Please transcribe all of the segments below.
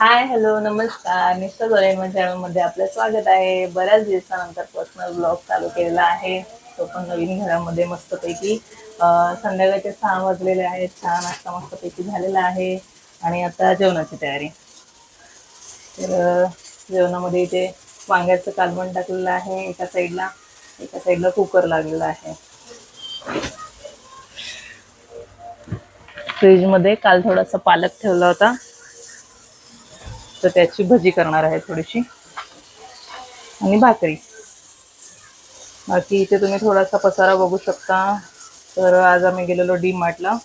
Hi hello नमस्कार. निष्ठा दोरेन चॅनलमध्ये आपलं स्वागत आहे. बऱ्याच दिवसानंतर पर्सनल ब्लॉग चालू केलेला आहे. तो पण नवीन घरामध्ये मस्तपैकी संध्याकाळचे सहा वाजलेले आहेत. छान नाश्ता मस्तपैकी झालेला आहे. आणि आता जेवणाची तयारी. तर जेवणामध्ये इथे वांग्याचं कालवण टाकलेलं आहे. एका साईडला एका साईडला कुकर लागलेला आहे. फ्रीजमध्ये काल थोडासा पालक ठेवला होता. तर त्याची भजी करणार आहे थोडीशी. आणि भाकरी. बाकी इथे तुम्ही थोडासा पसारा बघू शकता. तर आज आम्ही गेलेलो डी मार्टला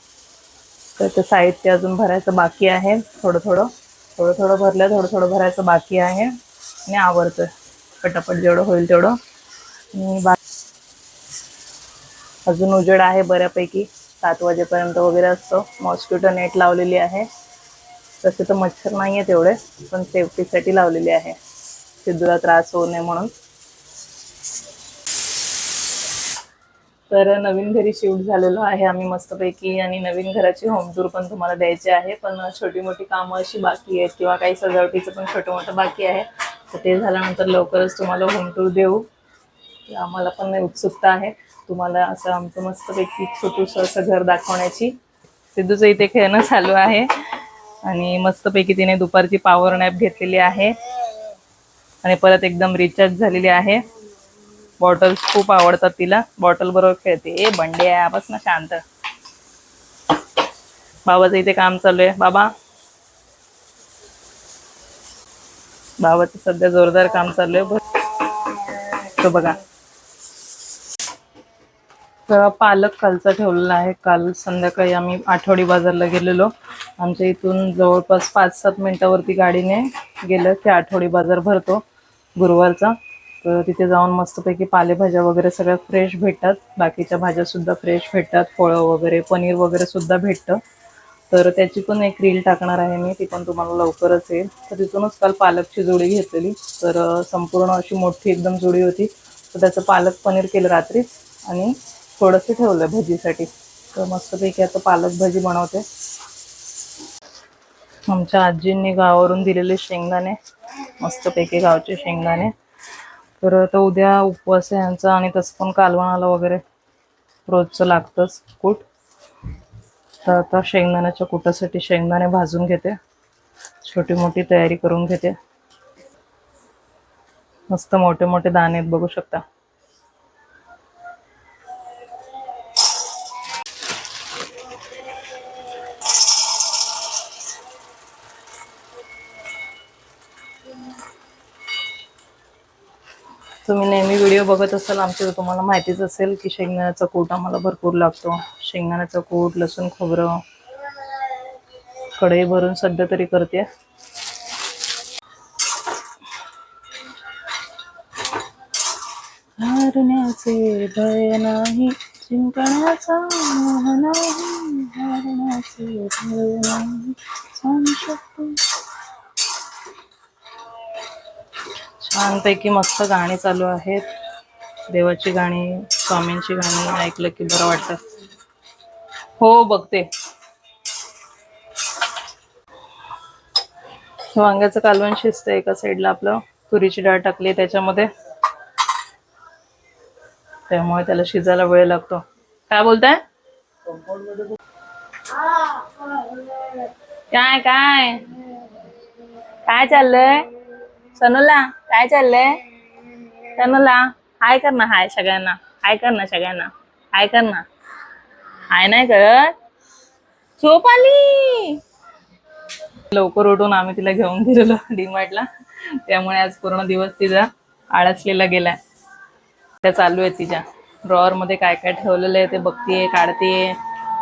तर ते साहित्य अजून भरायचं बाकी आहे. थोडं थोडं. थोडं थोडं भरलं थोडं थोडं भरायचं बाकी आहे. आणि आवडतं पटापट जेवढं होईल तेवढं. आणि बा अजून उजेड आहे बऱ्यापैकी. सात वाजेपर्यंत वगैरे असतो. मॉस्किटो नेट लावलेली आहे. तसे तर मच्छर नाही आहे तेवढे पण सेफ्टीसाठी लावलेली आहे. सिद्धूला त्रास होऊ नये म्हणून. तर नवीन घरी शिफ्ट झालेलो आहे आम्ही मस्तपैकी आणि नवीन घराची होम टूर पण तुम्हाला द्यायची आहे. पण छोटी मोठी कामं अशी बाकी आहेत किंवा काही सजावटीचं पण छोटं मोठं बाकी आहे. तर ते झाल्यानंतर लवकरच तुम्हाला होम टूर देऊ. आम्हाला पण उत्सुकता आहे. तुम्हाला असं आमचं मस्तपैकी छोटूसं असं घर दाखवण्याची. सिद्धूचं इथे खेळणं चालू आहे. आणि मस्तपैकी तिने दुपारची पॉवर नॅप घेतलेली आहे. आणि परत एकदम रिचार्ज झालेली आहे. बॉटल्स खूप आवडतात तिला. बॉटल बरोबर खेळते. ए बंडे आहे. बस ना शांत. बाबाचं इथे काम चालू आहे. बाबा. बाबाचं सध्या जोरदार काम चालू आहे. बस. तो बघा. तर पालक कालचा ठेवलेला आहे. काल संध्याकाळी आम्ही आठवडी बाजारला गेलेलो. आमच्या इथून जवळपास पाच सात मिनिटावरती गाडीने गेलं. की आठवडी बाजार भरतो गुरुवारचा. तर तिथे जाऊन मस्तपैकी पालेभाज्या वगैरे सगळ्या फ्रेश भेटतात. बाकीच्या भाज्या सुद्धा फ्रेश भेटतात. फळं वगैरे पनीर वगैरे सुद्धा भेटतं. तर त्याची पण एक रील टाकणार आहे मी. ती पण तुम्हाला लवकरच येईल. तर तिथूनच काल पालकची जोडी घेतलेली. तर संपूर्ण अशी मोठी एकदम जोडी होती. तर त्याचं पालक पनीर केलं रात्रीच आणि थोडंसं ठेवलं भजीसाठी. तर मस्तपैकी आता पालक भाजी बनवते. आमच्या आजींनी गावावरून दिलेले शेंगदाणे मस्तपैकी गावचे शेंगदाणे. तर आता उद्या उपवास आहे यांचा आणि तसं पण कालवणाला वगैरे रोजचं लागतंच कूट. तर आता शेंगदाण्याच्या कुटासाठी शेंगदाणे भाजून घेते. छोटी मोठी तयारी करून घेते. मस्त मोठे मोठे दाणे आहेत बघू शकता. तुम्ही नेहमी व्हिडिओ बघत असाल आमचे तर तुम्हाला माहितीच असेल की शेंगदाण्याचा कूट आम्हाला भरपूर लागतो. शेंगदाण्याचा कूट लसूण खोबरं कढई भरून सध्या तरी करते. हारण्याचे भय नाही जिंकण्याचा मोह नाही. हारण्याचे भय नाही सांगू शकतो. छानपैकी मस्त गाणी चालू आहेत. देवाची गाणी स्वामींची गाणी ऐकलं की बरं वाटतं. हो बघते. वांग्याचं कालवण शिजतं एका साईडला आपलं. तुरीची डाळ टाकली त्याच्यामध्ये. त्यामुळे त्याला शिजायला वेळ लागतो. काय बोलताय? काय काय? काय चाललंय? सनूला? काय चाललंय? सनूला हाय कर ना हाय सगळ्यांना हाय कर ना सगळ्यांना हाय कर ना. हाय नाही करत. झोप आली. लवकर उठून आम्ही तिला घेऊन गेलेलो डीमार्टला त्यामुळे आज पूर्ण दिवस तिचा आळसलेला गेलाय. त्या चालू आहे तिच्या. ड्रॉवर मध्ये काय काय ठेवलेलं आहे ते बघतीये काढतीये.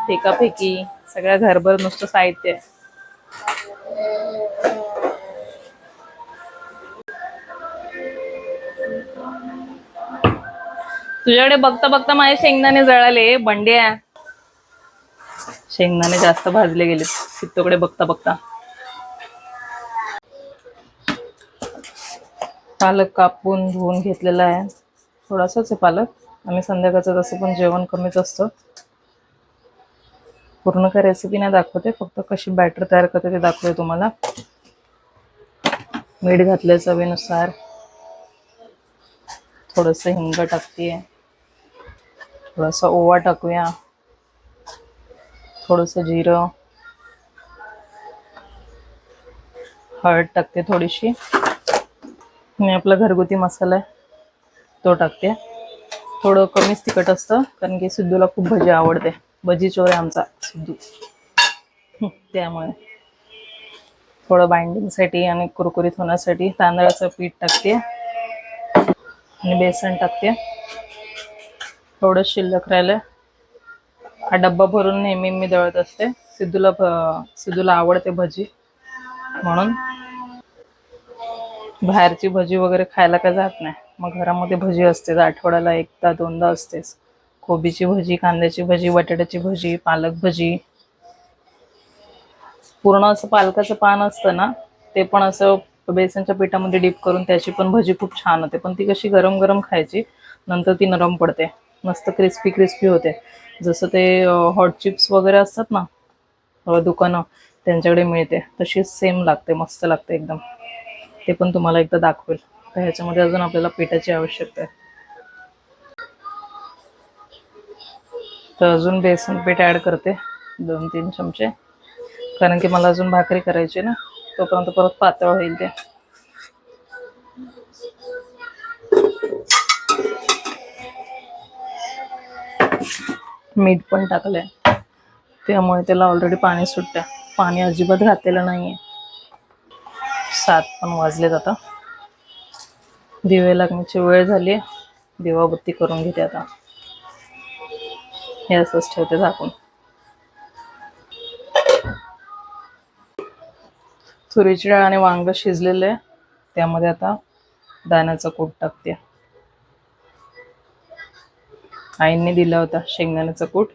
फेकाफेकी. सगळ्या घरभर नुसतं साहित्य तुझ्याकडे बघता बघता माझे शेंगदाणे जळाले. बंड्या. शेंगदाणे जास्त भाजले गेले सिद्धूकडे बघता बघता. पालक कापून धुवून घेतलेला आहे. थोडासाच आहे पालक. आम्ही संध्याकाळचं तसं पण जेवण कमीच असतं. पूर्ण काय रेसिपी नाही दाखवते. फक्त कशी बॅटर तयार करते ते दाखवते तुम्हाला. मीठ घातलं चवीनुसार. थोडस हिंग टाकते थोडासा ओवा टाकूया. थोडंसं जिरं. हळद टाकते थोडीशी. मी आपला घरगुती मसाला आहे तो टाकते. थोडं कमीच तिखट असतं कारण की सिद्धूला खूप भजी आवडते. भजी चोर आहे आमचा सिद्धू. त्यामुळे. थोडं बाइंडिंगसाठी आणि कुरकुरीत होण्यासाठी तांदळाचं पीठ टाकते. आणि बेसन टाकते. थोडं शिल्लक राहिलं हा डब्बा भरून नेहमी मी दळत असते. सिद्धूला सिद्धूला आवडते भजी म्हणून. बाहेरची भजी वगैरे खायला काय जात नाही. मग घरामध्ये भजी असतेच. आठवड्याला एकदा दोनदा असतेच. कोबीची भजी कांद्याची भजी बटाट्याची भजी पालक भजी. पूर्ण असं पालकाचं पान असतं ना ते पण असं बेसनच्या पिठामध्ये डीप करून त्याची पण भजी खूप छान होते. पण ती कशी गरम गरम खायची नंतर ती नरम पडते. मस्त क्रिस्पी क्रिस्पी होते. जसं ते हॉट चिप्स वगैरे असतात ना दुकानं त्यांच्याकडे मिळते. तशी सेम लागते मस्त लागते एकदम. ते पण तुम्हाला एकदा दाखवेल. तर ह्याच्यामध्ये अजून आपल्याला पिठाची आवश्यकता आहे. तर अजून बेसन पीठ ॲड करते दोन तीन चमचे. कारण की मला अजून भाकरी करायची ना. तोपर्यंत परत पातळ होईल ते. मीठ पण टाकलंय. त्यामुळे त्याला ऑलरेडी पाणी सुटतं पाणी अजिबात घातलेलं नाहीये. सात पण वाजलेत आता. दिवे लागण्याची वेळ झाली दिवाबत्ती करून घेते आता. हे असंच ठेवते झाकून. तुरीची डाळ आणि वांग शिजलेलं आहे. त्यामध्ये आता दाण्याचा कूट टाकते. आईंनी दिला होता शेंगदाण्याचा कूट.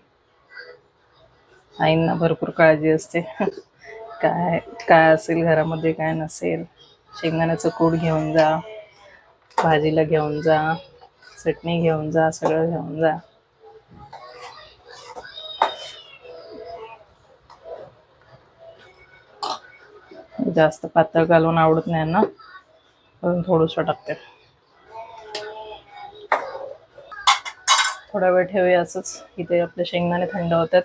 आईंना भरपूर काळजी असते. काय काय असेल घरामध्ये काय नसेल. शेंगदाण्याचं कूट घेऊन जा. भाजीला घेऊन जा. चटणी घेऊन जा. सगळं घेऊन जा. जास्त पातळ घालून आवडत नाही ना म्हणून थोडंसं टाकते. थोडा वेळ ठेवूया असंच. इथे आपले शेंगदाणे थंड होतात.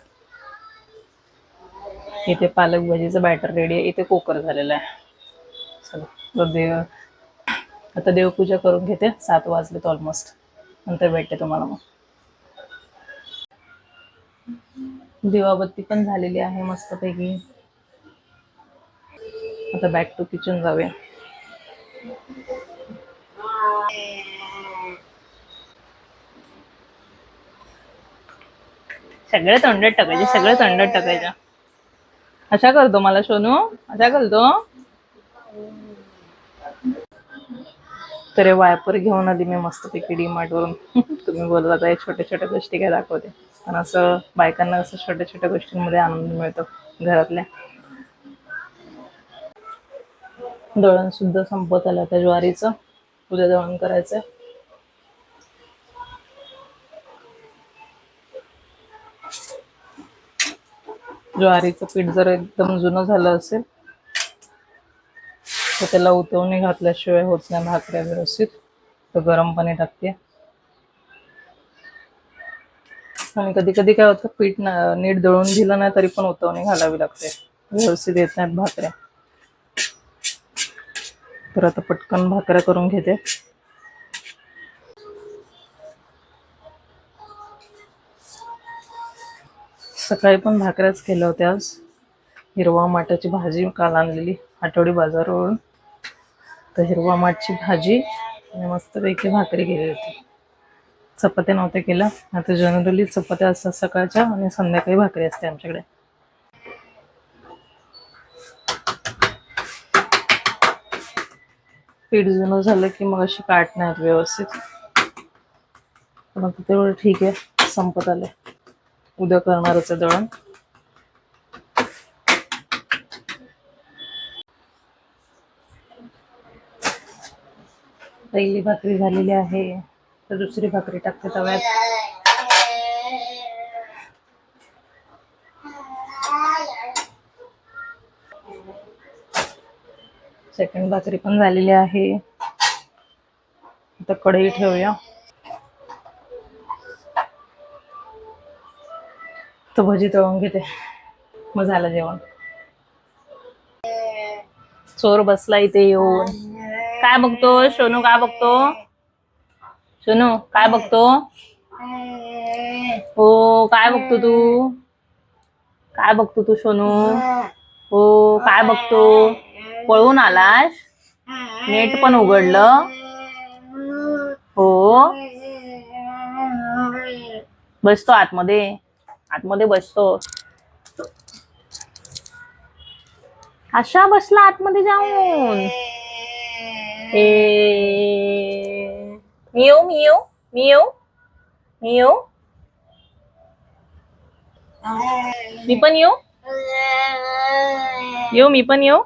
इथे पालक भाजीचं बॅटर रेडी आहे. इथे कुकर झालेलं आहे. चला देव आता देवपूजा करून घेते. सात वाजलेत ऑलमोस्ट नंतर भेटते तुम्हाला मग. दिवाबत्ती पण झालेली आहे मस्तपैकी. आता बॅक टू किचन जाऊया. सगळे तोंडात टाकायचे सगळे तोंडात टाकायच्या अशा करतो मला सोनू. अशा करतो. तर वायपर घेऊन आली मी मस्तपैकी डीमार्ट वरून. तुम्ही बोलत हे छोट्या छोट्या गोष्टी काय दाखवते. पण असं बायकांना असं छोट्या छोट्या गोष्टींमध्ये आनंद मिळतो घरातल्या. दळण सुद्धा संपत आलं त्या ज्वारीचं. उद्या दळण करायचं ज्वारीचं पीठ जर एकदम जुनं झालं असेल तर त्याला उतवणी घातल्याशिवाय होत नाही भाकऱ्या व्यवस्थित. तर गरम पाणी टाकते. आणि कधी कधी काय होतं पीठ नीट दळून दिलं नाही तरी पण उतवणी घालावी लागते. व्यवस्थित येत नाहीत भाकऱ्या. तर आता पटकन भाकऱ्या करून घेते. सकाळी पण भाकऱ्याच केल्या होत्या आज. हिरवा माठाची भाजी काल आणलेली आठवडी बाजारवरून. तर हिरवा माठची भाजी आणि मस्तपैकी भाकरी केली होती. चपात्या नव्हत्या केल्या. आता जनरली चपात्या असतात सकाळच्या आणि संध्याकाळी भाकरी असते आमच्याकडे. पीठ जुनं झालं की मग अशी काटणार व्यवस्थित. पण आता तेवढं ठीक आहे संपत आले उद्या करणारच आहे दळण. पहिली भाकरी झालेली आहे तर दुसरी भाकरी टाकते तव्यात. सेकंड भाकरी पण झालेली आहे. आता कढई ठेवूया. तो भजी तळून घेते. मग झालं जेवण. चोर बसला इथे येऊन. काय बघतो? सोनू काय बघतो? सोनू काय बघतो? हो काय बघतो तू? काय बघतो तू सोनू? हो काय बघतो? पळून आलास? नेट पण उघडलं. हो. बसतो आतमध्ये. आतमध्ये बसतो. अशा बसला आतमध्ये जाऊन. ए. मी येऊ मी येऊ मी येऊ मी येऊ मी पण येऊ? येऊ मी पण येऊ?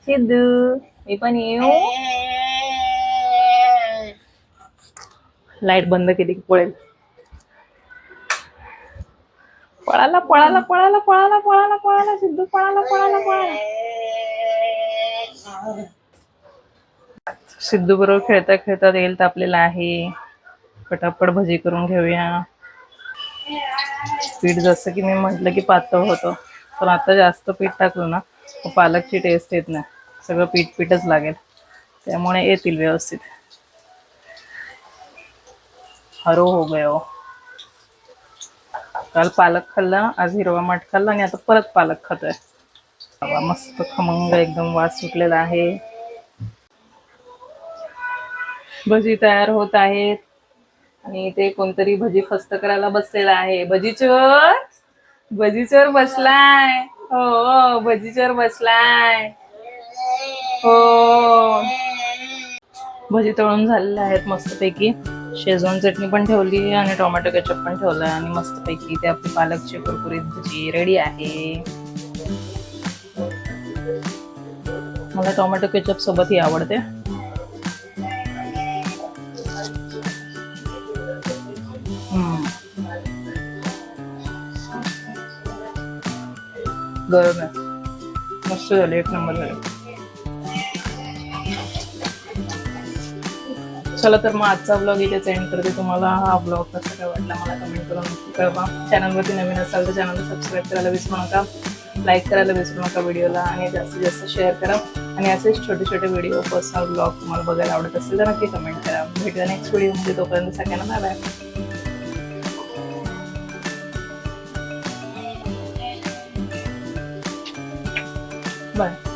सिद्धू मी पण येऊ. लाइट बंद केली की पळेल. पळाला पळाला पळाला पळाला पळाला पळाला सिद्धू पळाला पळाला पळाला. सिद्धू बरोबर खेळता खेळता येईल तर आपल्याला आहे. पटापट भजी करून घेऊया. पीठ जसं की मी म्हटलं की पातळ होतं पण आता जास्त पीठ टाकलं ना पालकची टेस्ट येत नाही. सगळं पीठ पीठच लागेल. त्यामुळे येतील व्यवस्थित. हरो हो गयो काल पालक खाल्ला आज हिरवा माठ खाल्ला आणि आता परत पालक खातोय. मस्त खमंग एकदम वास सुटलेला आहे. भजी तयार होत आहेत. आणि इथे कोणतरी भजी फस्त करायला बसलेला आहे. भजी भजीचर बसलाय. हो, हो भजीचोर बसलाय. हो. भजी तळून झालेल्या आहेत मस्तपैकी. शेजवान चटणी पण ठेवली आणि टोमॅटो केचप पण ठेवलाय आणि मस्तपैकी ते आपली पालकची कुरकुरीत भजी रेडी आहे. मला टोमॅटो केचप सोबत ही आवडते. गरम आहे मस्त झाले एक नंबर झाले चला तर मग आजचा ब्लॉग इथेच एंड करते तुम्हाला हा ब्लॉग कसा काय वाटला मला कमेंट करून नक्की कळवा चॅनलवरती नवीन असाल तर चॅनलला सबस्क्राईब करायला विसरू नका लाईक करायला विसरू नका व्हिडिओला आणि जास्तीत जास्त शेअर करा आणि असेच छोटे छोटे व्हिडिओ पर्सनल ब्लॉग तुम्हाला बघायला आवडत असेल तर नक्की कमेंट करा भेटूया नेक्स्ट व्हिडिओमध्ये तोपर्यंत सगळ्यांना बाय बाय बाय